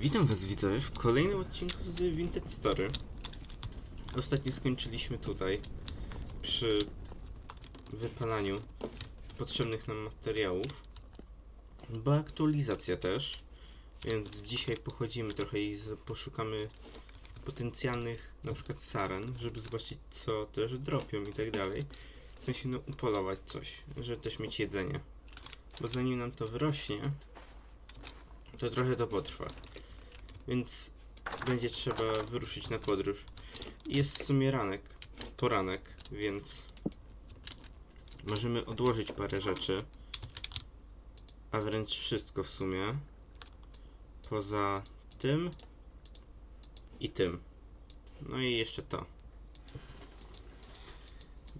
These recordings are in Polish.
Witam was widzowie w kolejnym odcinku z Vintage Story. Ostatnio skończyliśmy tutaj przy wypalaniu potrzebnych nam materiałów. Była aktualizacja też, więc dzisiaj pochodzimy trochę i poszukamy potencjalnych na przykład saren, żeby zobaczyć co też dropią i tak dalej. W sensie no upolować coś, żeby też mieć jedzenie. Bo zanim nam to wyrośnie, to trochę to potrwa. Więc będzie trzeba wyruszyć na podróż. Jest w sumie ranek, poranek, więc możemy odłożyć parę rzeczy, a wręcz wszystko w sumie, poza tym i tym. No i jeszcze to.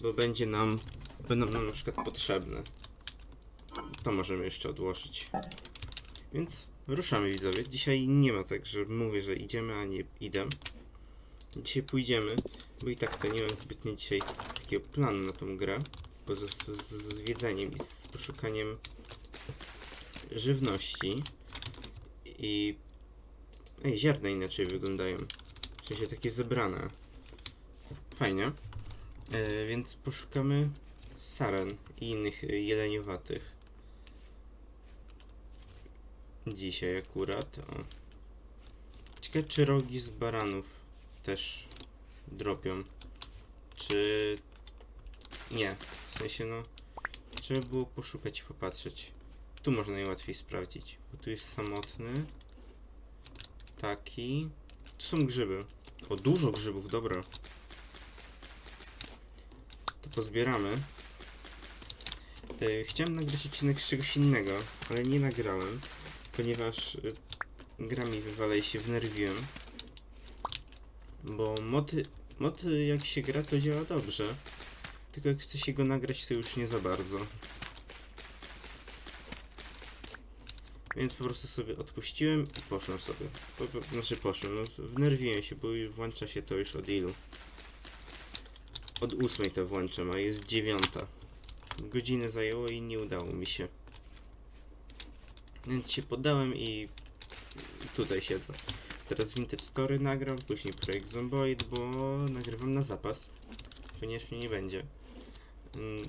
Bo będzie nam, będą nam na przykład potrzebne. To możemy jeszcze odłożyć. Więc ruszamy widzowie. Dzisiaj nie ma tak, że mówię, że idziemy, a nie idę. Dzisiaj pójdziemy, bo i tak to nie mam zbytnio dzisiaj takiego planu na tą grę. Poza z, i z poszukaniem żywności. I... Ej, ziarna inaczej wyglądają. W sensie takie zebrane. Fajnie. E, więc poszukamy saren i innych jeleniowatych. Dzisiaj akurat. O. Ciekawe czy rogi z baranów też dropią. Czy nie? W sensie no trzeba było poszukać i popatrzeć. Tu można najłatwiej sprawdzić. Bo tu jest samotny. Taki. Tu są grzyby. O, dużo grzybów, dobra. To pozbieramy. Yy, chciałem nagrać odcinek z czegoś innego, ale nie nagrałem ponieważ y, gra mi wywala i się wnerwiłem. Bo moty, moty jak się gra to działa dobrze. Tylko jak chce się go nagrać to już nie za bardzo. Więc po prostu sobie odpuściłem i poszłem sobie. Po, po, znaczy poszłem, no wnerwiłem się, bo włącza się to już od ilu? Od ósmej to włączam, a jest dziewiąta. Godzinę zajęło i nie udało mi się. Więc się poddałem i tutaj siedzę. Teraz Vintage Story nagram, później projekt Zomboid, bo nagrywam na zapas, ponieważ mnie nie będzie. Mm,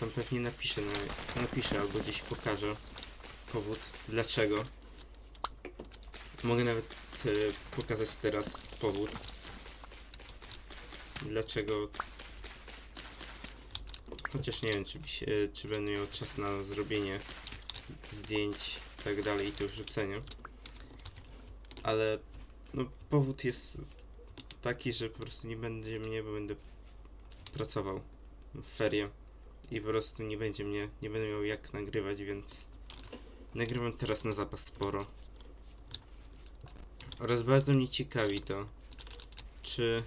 Tam pewnie napiszę, na, napiszę albo gdzieś pokażę powód, dlaczego. Mogę nawet e, pokazać teraz powód, dlaczego. Chociaż nie wiem, czy, się, czy będę miał czas na zrobienie zdjęć tak dalej i to wrzucenie. Ale no powód jest taki, że po prostu nie będzie mnie, bo będę pracował w ferie i po prostu nie będzie mnie, nie będę miał jak nagrywać, więc nagrywam teraz na zapas sporo. Oraz bardzo mnie ciekawi to, czy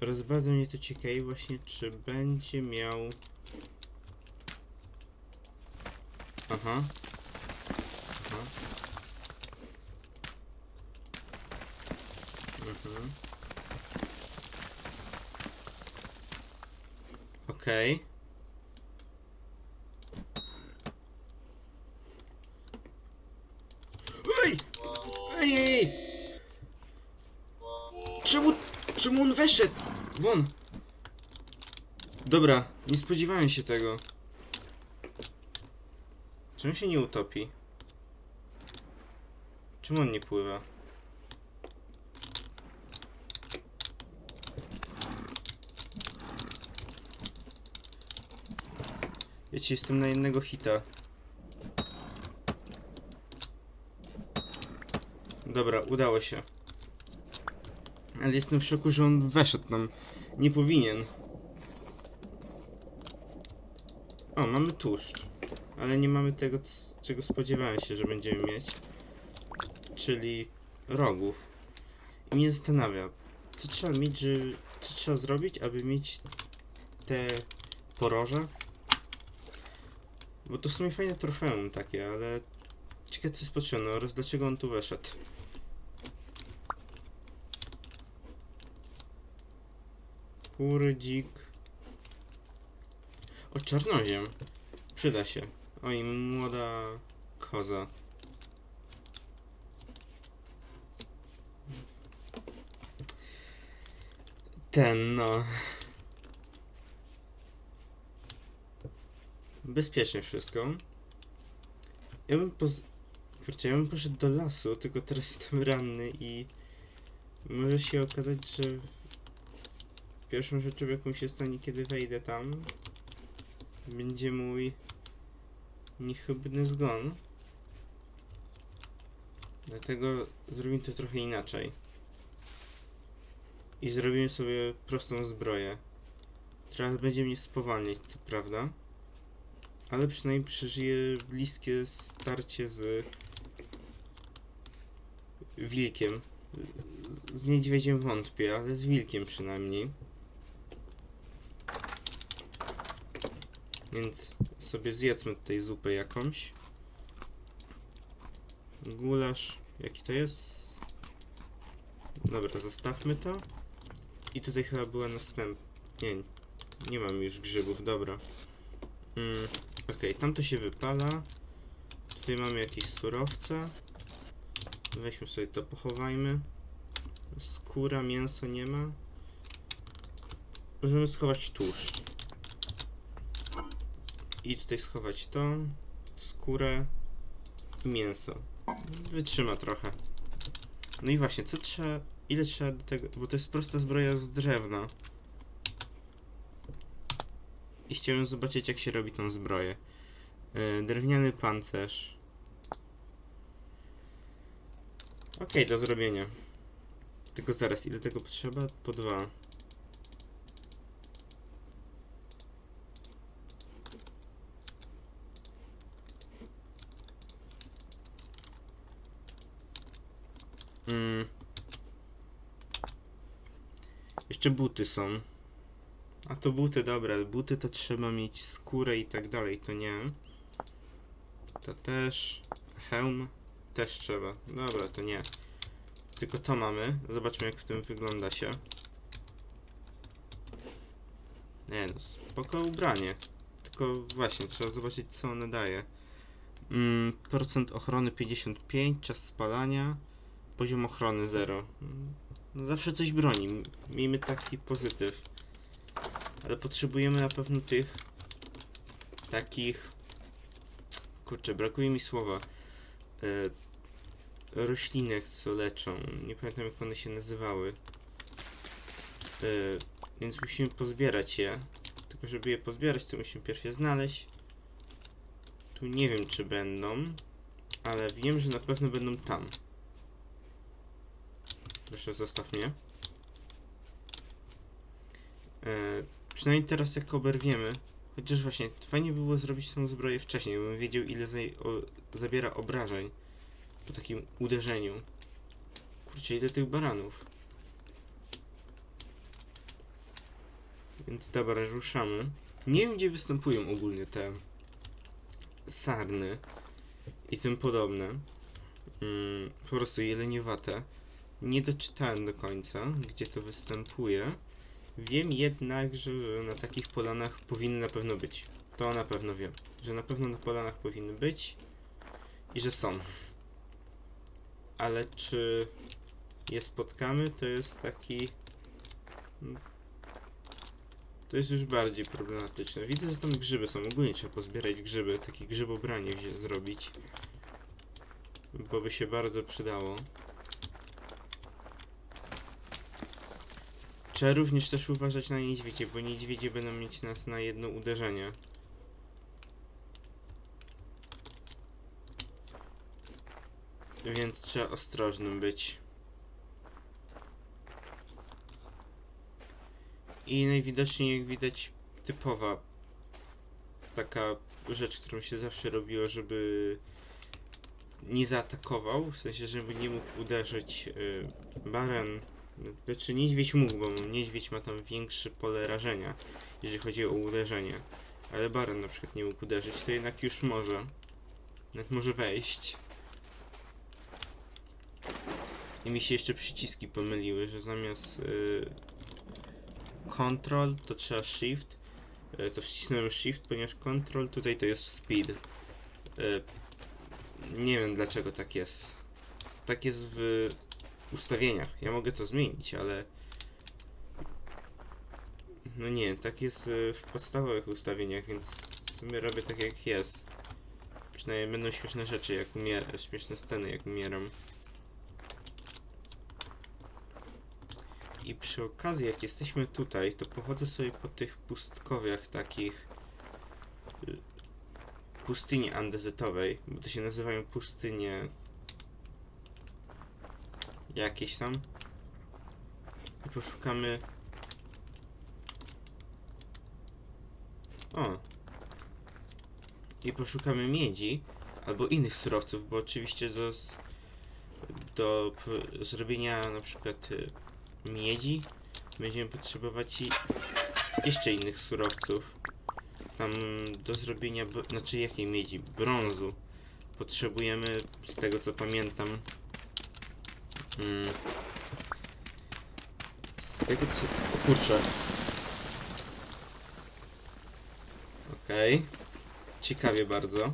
Oraz bardzo mnie to ciekawi właśnie, czy będzie miał... Aha. Aha. Mhm. Okej. Ej! Ej, ej, ej! Czemu, czemu on weszedł? Won! Dobra, nie spodziewałem się tego. Czemu się nie utopi? Czemu on nie pływa? Wiecie, jestem na jednego hita. Dobra, udało się. Ale jestem w szoku, że on weszedł tam. Nie powinien. O, mamy tłuszcz. Ale nie mamy tego, czego spodziewałem się, że będziemy mieć. Czyli rogów. I mnie zastanawia, co trzeba mieć, że, co trzeba zrobić, aby mieć te poroże? Bo to w sumie fajne trofeum takie, ale ciekawe co jest potrzebne oraz dlaczego on tu weszedł. Kury. O, czarnoziem. Przyda się. Oj, młoda koza. Ten, no. Bezpiecznie wszystko. Ja bym poz... Kurczę, ja bym poszedł do lasu, tylko teraz jestem ranny i... Może się okazać, że... Pierwszą rzeczą, jaką się stanie, kiedy wejdę tam... Będzie mój... Niechybny zgon. Dlatego zrobimy to trochę inaczej. I zrobimy sobie prostą zbroję. Teraz będzie mnie spowalniać, co prawda. Ale przynajmniej przeżyję bliskie starcie z wilkiem. Z niedźwiedziem wątpię, ale z wilkiem przynajmniej. Więc sobie zjedzmy tutaj zupę jakąś. Gulasz, jaki to jest? Dobra, zostawmy to. I tutaj chyba była następna. Nie, nie mam już grzybów, dobra. Mm, Okej, tam to się wypala. Tutaj mamy jakieś surowce. Weźmy sobie to, pochowajmy. Skóra, mięso nie ma. Możemy schować tłuszcz. I tutaj schować to, skórę i mięso. Wytrzyma trochę. No i właśnie, co trzeba, ile trzeba do tego, bo to jest prosta zbroja z drewna. I chciałem zobaczyć jak się robi tą zbroję. Yy, drewniany pancerz. Okej, do zrobienia. Tylko zaraz, ile tego potrzeba? Po dwa. Mm. Jeszcze buty są. A to buty, dobra, buty to trzeba mieć skórę i tak dalej, to nie. To też. Hełm też trzeba. Dobra, to nie. Tylko to mamy. Zobaczmy jak w tym wygląda się. Nie no, spoko ubranie. Tylko właśnie, trzeba zobaczyć co one daje. Mm, procent ochrony 55, czas spalania, poziom ochrony 0. No zawsze coś broni. Miejmy taki pozytyw. Ale potrzebujemy na pewno tych takich. Kurczę, brakuje mi słowa. E, roślinek, co leczą. Nie pamiętam jak one się nazywały. E, więc musimy pozbierać je. Tylko żeby je pozbierać, to musimy pierw je znaleźć. Tu nie wiem czy będą, ale wiem, że na pewno będą tam. Proszę, zostaw mnie. E, przynajmniej teraz jak oberwiemy, chociaż właśnie fajnie by było zrobić tą zbroję wcześniej, bym wiedział ile zaj- o, zabiera obrażeń po takim uderzeniu. Kurczę, ile tych baranów. Więc dobra, ruszamy. Nie wiem gdzie występują ogólnie te sarny i tym podobne. Mm, po prostu jeleniowate. Nie doczytałem do końca, gdzie to występuje. Wiem jednak, że na takich polanach powinny na pewno być. To na pewno wiem. Że na pewno na polanach powinny być i że są. Ale czy je spotkamy, to jest taki. To jest już bardziej problematyczne. Widzę, że tam grzyby są. Ogólnie trzeba pozbierać grzyby, takie grzybobranie zrobić. Bo by się bardzo przydało. Trzeba również też uważać na niedźwiedzie, bo niedźwiedzie będą mieć nas na jedno uderzenie. Więc trzeba ostrożnym być. I najwidoczniej, jak widać, typowa taka rzecz, którą się zawsze robiło, żeby nie zaatakował, w sensie, żeby nie mógł uderzyć y, baran. Znaczy niedźwiedź mógł, bo niedźwiedź ma tam większe pole rażenia, jeżeli chodzi o uderzenie. Ale baran na przykład nie mógł uderzyć, to jednak już może. Nawet może wejść. I mi się jeszcze przyciski pomyliły, że zamiast y, control to trzeba shift. Y, to wcisnąłem shift, ponieważ control tutaj to jest speed. Y, nie wiem dlaczego tak jest. Tak jest w ustawieniach. Ja mogę to zmienić, ale. No nie, tak jest y, w podstawowych ustawieniach, więc w sumie robię tak jak jest. Przynajmniej będą śmieszne rzeczy, jak umieram, śmieszne sceny, jak umieram. I przy okazji, jak jesteśmy tutaj, to pochodzę sobie po tych pustkowiach takich y, pustyni andezetowej, bo to się nazywają pustynie jakieś tam. I poszukamy. O! I poszukamy miedzi albo innych surowców, bo oczywiście do, do zrobienia na przykład y, miedzi będziemy potrzebować i jeszcze innych surowców. Tam do zrobienia, znaczy jakiej miedzi? Brązu. Potrzebujemy, z tego co pamiętam, mm, z tego co... O kurczę. Okej. Ciekawie bardzo.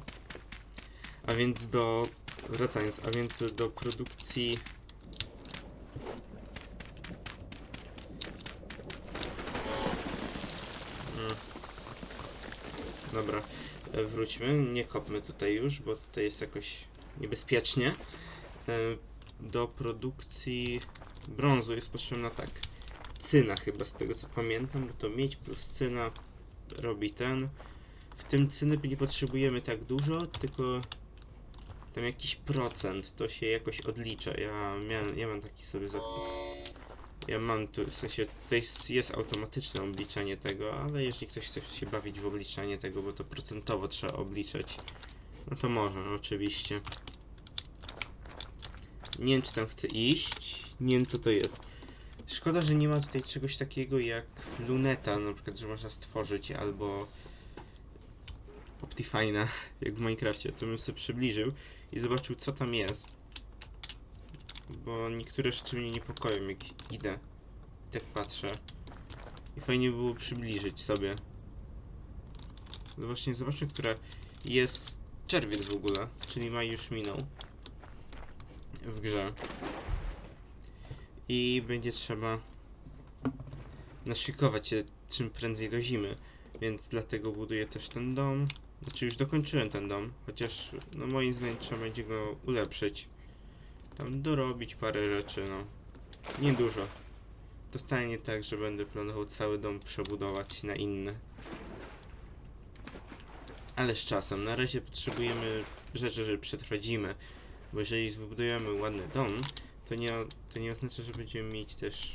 A więc do... Wracając, a więc do produkcji... Mm. Dobra, e, wróćmy. Nie kopmy tutaj już, bo tutaj jest jakoś niebezpiecznie. Do produkcji brązu jest potrzebna tak. Cyna chyba z tego co pamiętam, bo to miedź plus cyna robi ten. W tym cyny nie potrzebujemy tak dużo, tylko tam jakiś procent to się jakoś odlicza. Ja miałem, ja mam taki sobie zapis. Ja mam tu, w sensie tutaj jest automatyczne obliczanie tego, ale jeżeli ktoś chce się bawić w obliczanie tego, bo to procentowo trzeba obliczać, no to może, oczywiście. Nie wiem, czy tam chcę iść. Nie wiem, co to jest. Szkoda, że nie ma tutaj czegoś takiego jak luneta, na przykład, że można stworzyć, albo Optifine'a, jak w Minecrafcie. To bym sobie przybliżył i zobaczył, co tam jest. Bo niektóre rzeczy mnie niepokoją, jak idę. Tak patrzę. I fajnie by było przybliżyć sobie. No właśnie, zobaczmy, jest czerwiec w ogóle, czyli maj już minął w grze. I będzie trzeba naszykować się czym prędzej do zimy, więc dlatego buduję też ten dom. Znaczy już dokończyłem ten dom, chociaż no moim zdaniem trzeba będzie go ulepszyć. Tam dorobić parę rzeczy, no. Niedużo. To wcale nie tak, że będę planował cały dom przebudować na inny. Ale z czasem. Na razie potrzebujemy rzeczy, żeby przetrwać zimę. Bo jeżeli wybudujemy ładny dom, to nie, to nie oznacza, że będziemy mieć też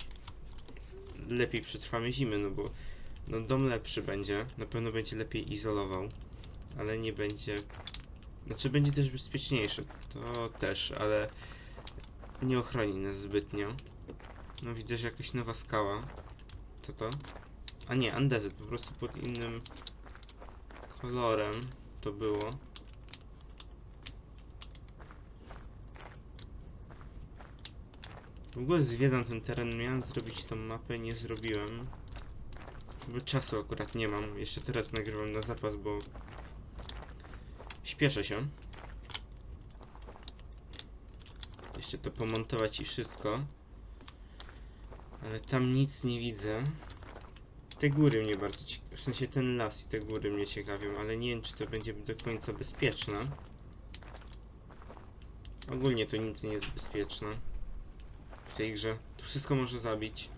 lepiej przetrwamy zimy, no bo no dom lepszy będzie, na pewno będzie lepiej izolował, ale nie będzie, znaczy będzie też bezpieczniejszy, to też, ale nie ochroni nas zbytnio. No widzę, że jakaś nowa skała. Co to? A nie, andezet, po prostu pod innym kolorem to było. W ogóle zwiedzam ten teren, miałem zrobić tą mapę, nie zrobiłem. Bo czasu akurat nie mam. Jeszcze teraz nagrywam na zapas, bo śpieszę się. Jeszcze to pomontować i wszystko. Ale tam nic nie widzę. Te góry mnie bardzo ciekawią. W sensie ten las i te góry mnie ciekawią, ale nie wiem czy to będzie do końca bezpieczne. Ogólnie to nic nie jest bezpieczne tej grze. Tu wszystko może zabić.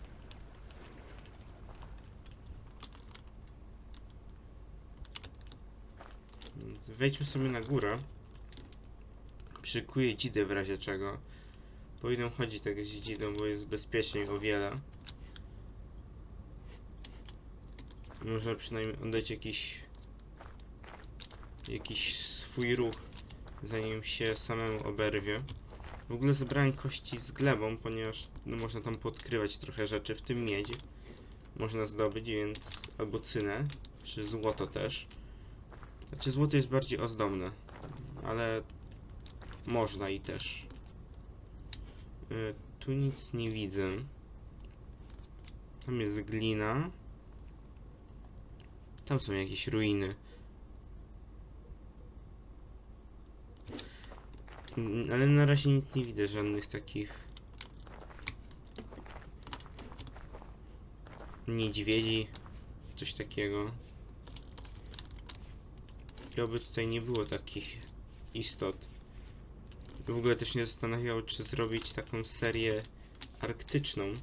Wejdźmy sobie na górę. Przykuję dzidę w razie czego. Powinnam chodzić tak z dzidą, bo jest bezpieczniej o wiele. Można przynajmniej oddać jakiś jakiś swój ruch, zanim się samemu oberwie. W ogóle zebrałem kości z glebą, ponieważ no, można tam podkrywać trochę rzeczy, w tym miedź. Można zdobyć, więc albo cynę, czy złoto też. Znaczy złoto jest bardziej ozdobne, ale można i też. Y, tu nic nie widzę. Tam jest glina. Tam są jakieś ruiny. Ale na razie nic nie widzę, żadnych takich niedźwiedzi, coś takiego. I oby tutaj nie było takich istot. W ogóle też mnie zastanawiało, czy zrobić taką serię arktyczną,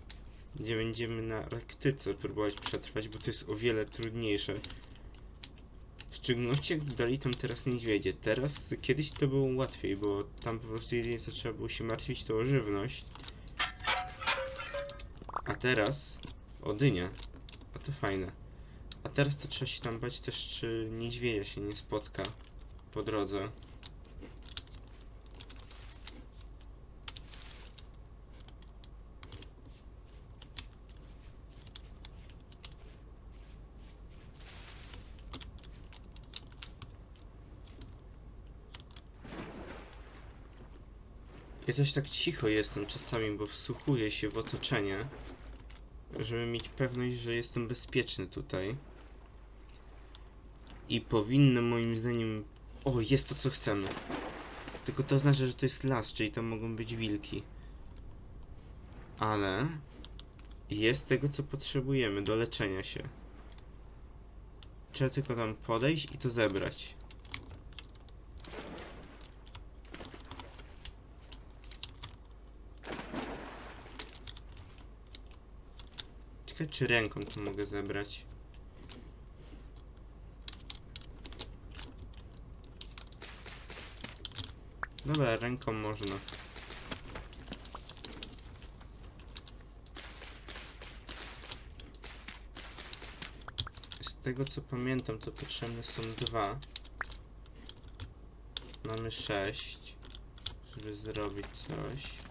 gdzie będziemy na Arktyce próbować przetrwać, bo to jest o wiele trudniejsze. W szczególności jak dali tam teraz niedźwiedzie. Teraz, kiedyś to było łatwiej, bo tam po prostu jedynie co trzeba było się martwić to o żywność. A teraz o. A to fajne. A teraz to trzeba się tam bać też, czy niedźwiedzia się nie spotka po drodze. Ja też tak cicho jestem czasami, bo wsłuchuję się w otoczenie, żeby mieć pewność, że jestem bezpieczny tutaj. I powinno moim zdaniem... O, jest to co chcemy. Tylko to znaczy, że to jest las, czyli tam mogą być wilki. Ale... Jest tego, co potrzebujemy do leczenia się. Trzeba tylko tam podejść i to zebrać. Ciekawe, czy ręką to mogę zebrać. Dobra, ręką można. Z tego co pamiętam, to potrzebne są dwa. Mamy sześć, żeby zrobić coś.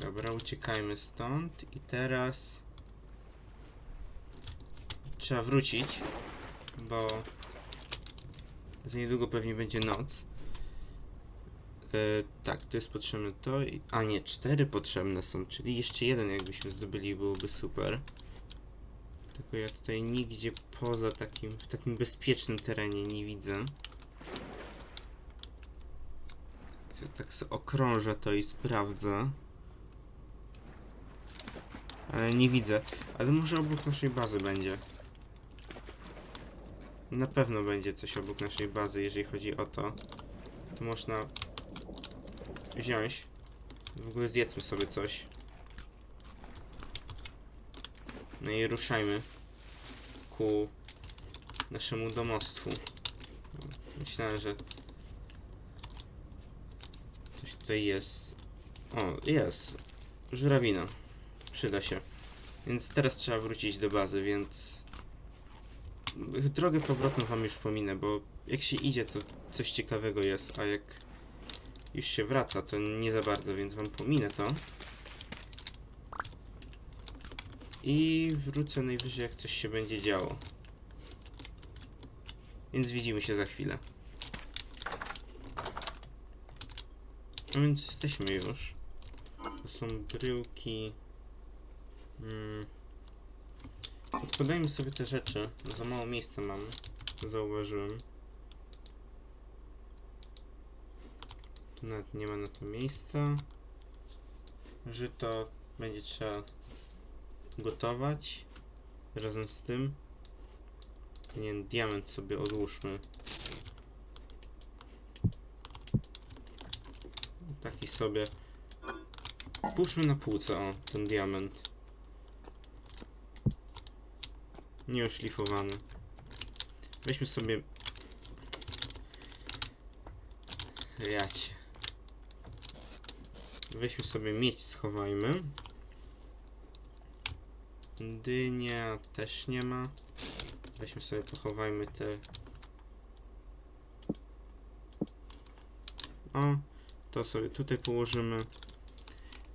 Dobra, uciekajmy stąd i teraz trzeba wrócić, bo za niedługo pewnie będzie noc. Yy, tak, to jest potrzebne to, a nie, cztery potrzebne są, czyli jeszcze jeden jakbyśmy zdobyli byłoby super. Tylko ja tutaj nigdzie poza takim, w takim bezpiecznym terenie nie widzę. Tak sobie okrążę to i sprawdzę. Ale nie widzę. Ale może obok naszej bazy będzie. Na pewno będzie coś obok naszej bazy, jeżeli chodzi o to. To można wziąć. W ogóle zjedzmy sobie coś. No i ruszajmy ku naszemu domostwu. Myślałem, że coś tutaj jest. O, jest. Żurawina przyda się. Więc teraz trzeba wrócić do bazy, więc drogę powrotną wam już pominę, bo jak się idzie to coś ciekawego jest, a jak już się wraca to nie za bardzo, więc wam pominę to. I wrócę najwyżej jak coś się będzie działo. Więc widzimy się za chwilę. A więc jesteśmy już. To są bryłki. Hmm. Odkładajmy sobie te rzeczy. Za mało miejsca mam. Zauważyłem. Tu nawet nie ma na to miejsca. Żyto będzie trzeba gotować. Razem z tym. Nie diament sobie odłóżmy. Taki sobie. Puszczmy na półce, o, ten diament. Nieoszlifowany. Weźmy sobie... Jać. Weźmy sobie miedź, schowajmy. Dynia też nie ma. Weźmy sobie, pochowajmy te... O, to sobie tutaj położymy.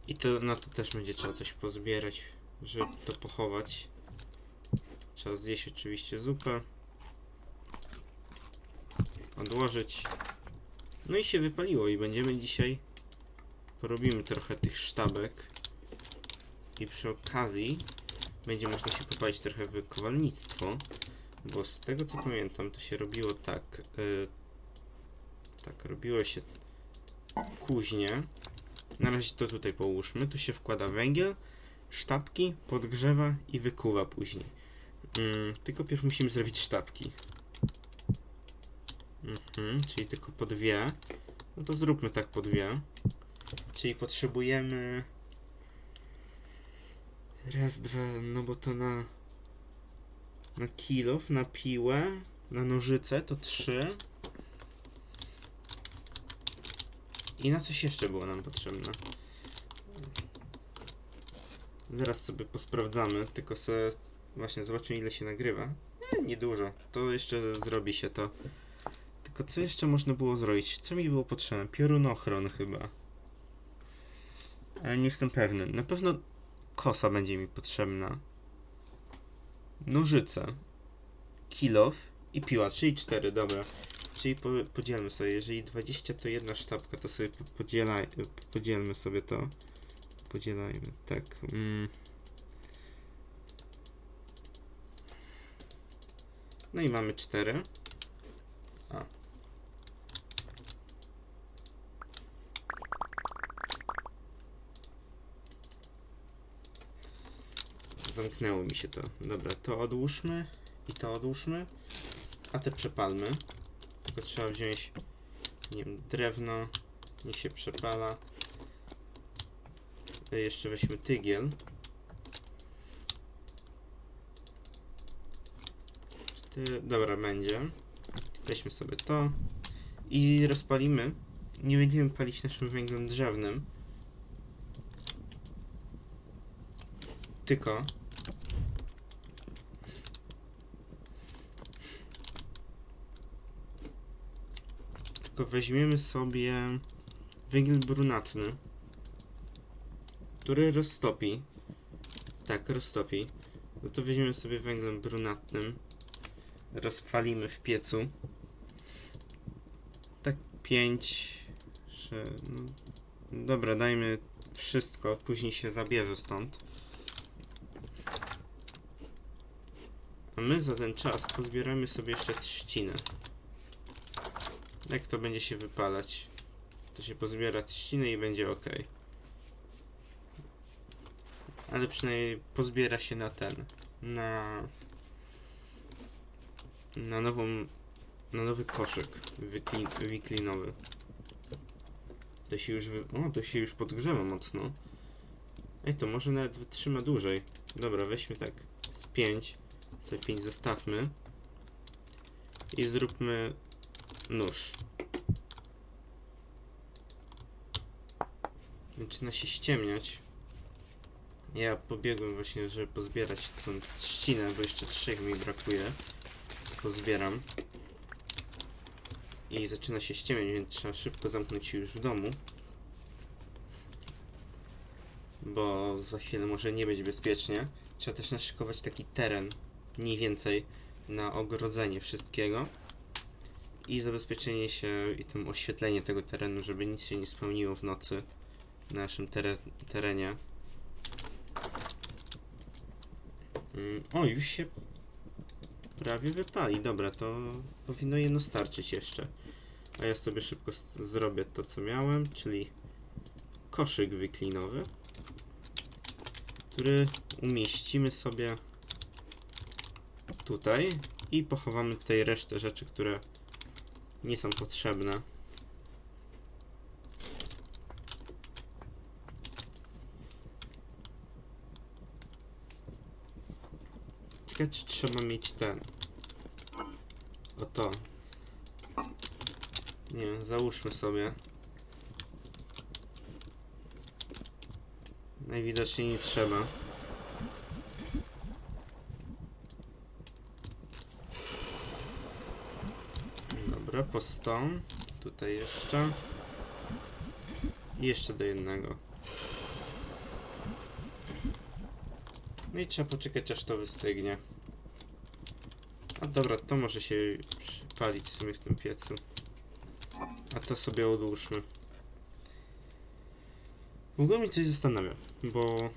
I to na to też będzie trzeba coś pozbierać, żeby to pochować. Trzeba zjeść oczywiście zupę. Odłożyć. No i się wypaliło i będziemy dzisiaj porobimy trochę tych sztabek i przy okazji będzie można się popalić trochę w kowalnictwo, bo z tego co pamiętam to się robiło tak, y, tak robiło się kuźnie. Na razie to tutaj połóżmy, tu się wkłada węgiel, sztabki, podgrzewa i wykuwa później. Mm, tylko pierw musimy zrobić sztabki. Mhm, czyli tylko po dwie. No to zróbmy tak po dwie. Czyli potrzebujemy. Raz, dwa, no bo to na. Na kilof, na piłę, na nożyce to trzy. I na coś jeszcze było nam potrzebne. Zaraz sobie posprawdzamy, tylko sobie właśnie zobaczymy ile się nagrywa. Nie, niedużo. To jeszcze zrobi się to. Tylko co jeszcze można było zrobić? Co mi było potrzebne? Piorunochron chyba. Ale nie jestem pewny. Na pewno kosa będzie mi potrzebna. Nożyce. Kilof i piła, czyli 4, dobra. Czyli po, podzielmy sobie, jeżeli 20 to jedna sztabka, to sobie po- podzielaj, podzielmy sobie to. Podzielajmy, tak. Mm. No i mamy 4. A. Zamknęło mi się to. Dobra, to odłóżmy i to odłóżmy. A te przepalmy. Tylko trzeba wziąć, nie wiem, drewno. Niech się przepala. Y, Jeszcze weźmy tygiel. Cztery, dobra, będzie. Weźmy sobie to i rozpalimy. Nie będziemy palić naszym węglem drzewnym. Tylko tylko weźmiemy sobie węgiel brunatny, który roztopi. Tak, roztopi. No to weźmiemy sobie węglem brunatnym, rozpalimy w piecu. Tak 5, że no, dobra, dajmy wszystko, później się zabierze stąd. A my za ten czas pozbieramy sobie jeszcze trzcinę. Jak to będzie się wypalać? To się pozbiera trzcinę i będzie ok. Ale przynajmniej pozbiera się na ten. Na. Na nową. Na nowy koszyk wyklin, wiklinowy. To się już. Wy, o, to się już podgrzewa mocno. Ej, to może nawet wytrzyma dłużej. Dobra, weźmy tak z 5. Sobie 5 zostawmy. I zróbmy nóż. Zaczyna się ściemniać. Ja pobiegłem właśnie, żeby pozbierać tą trzcinę, bo jeszcze trzech mi brakuje. Pozbieram. I zaczyna się ściemniać, więc trzeba szybko zamknąć się już w domu. Bo za chwilę może nie być bezpiecznie. Trzeba też naszykować taki teren, mniej więcej, na ogrodzenie wszystkiego i zabezpieczenie się i tym oświetlenie tego terenu, żeby nic się nie spełniło w nocy na naszym tere terenie. Mm, O, już się prawie wypali. Dobra, to powinno jedno starczyć jeszcze. A ja sobie szybko zrobię to, co miałem, czyli koszyk wyklinowy, który umieścimy sobie tutaj i pochowamy tutaj resztę rzeczy, które nie są potrzebne. Ciekawe, czy trzeba mieć ten. Oto. Nie wiem, załóżmy sobie. Najwidoczniej nie trzeba. Dobra, po 100. Tutaj jeszcze. I jeszcze do jednego. No i trzeba poczekać aż to wystygnie. A dobra, to może się palić w sumie w tym piecu. A to sobie odłóżmy. W ogóle mnie coś zastanawia, bo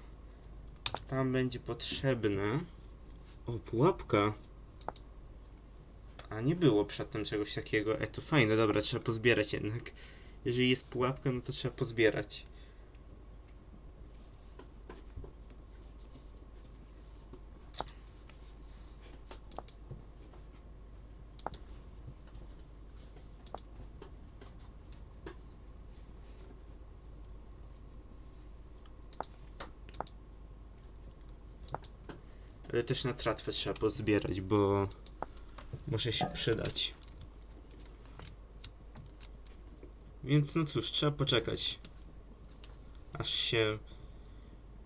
tam będzie potrzebne. O, pułapka. A nie było przedtem czegoś takiego. E, to fajne, dobra, trzeba pozbierać jednak. Jeżeli jest pułapka, no to trzeba pozbierać. Też na tratwę trzeba pozbierać, bo może się przydać. Więc no cóż, trzeba poczekać. Aż się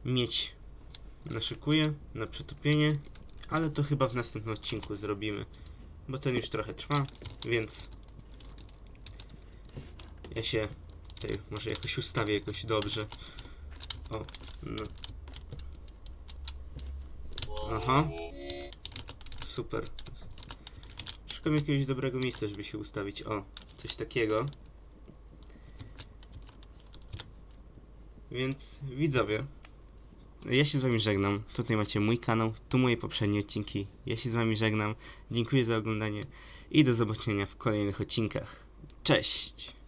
mieć naszykuje na przetopienie, ale to chyba w następnym odcinku zrobimy, bo ten już trochę trwa, więc ja się tutaj może jakoś ustawię jakoś dobrze. O, no. Aha. Super. Szukam jakiegoś dobrego miejsca, żeby się ustawić. O, coś takiego. Więc widzowie, ja się z wami żegnam. Tutaj macie mój kanał, tu moje poprzednie odcinki. Ja się z wami żegnam. Dziękuję za oglądanie i do zobaczenia w kolejnych odcinkach. Cześć!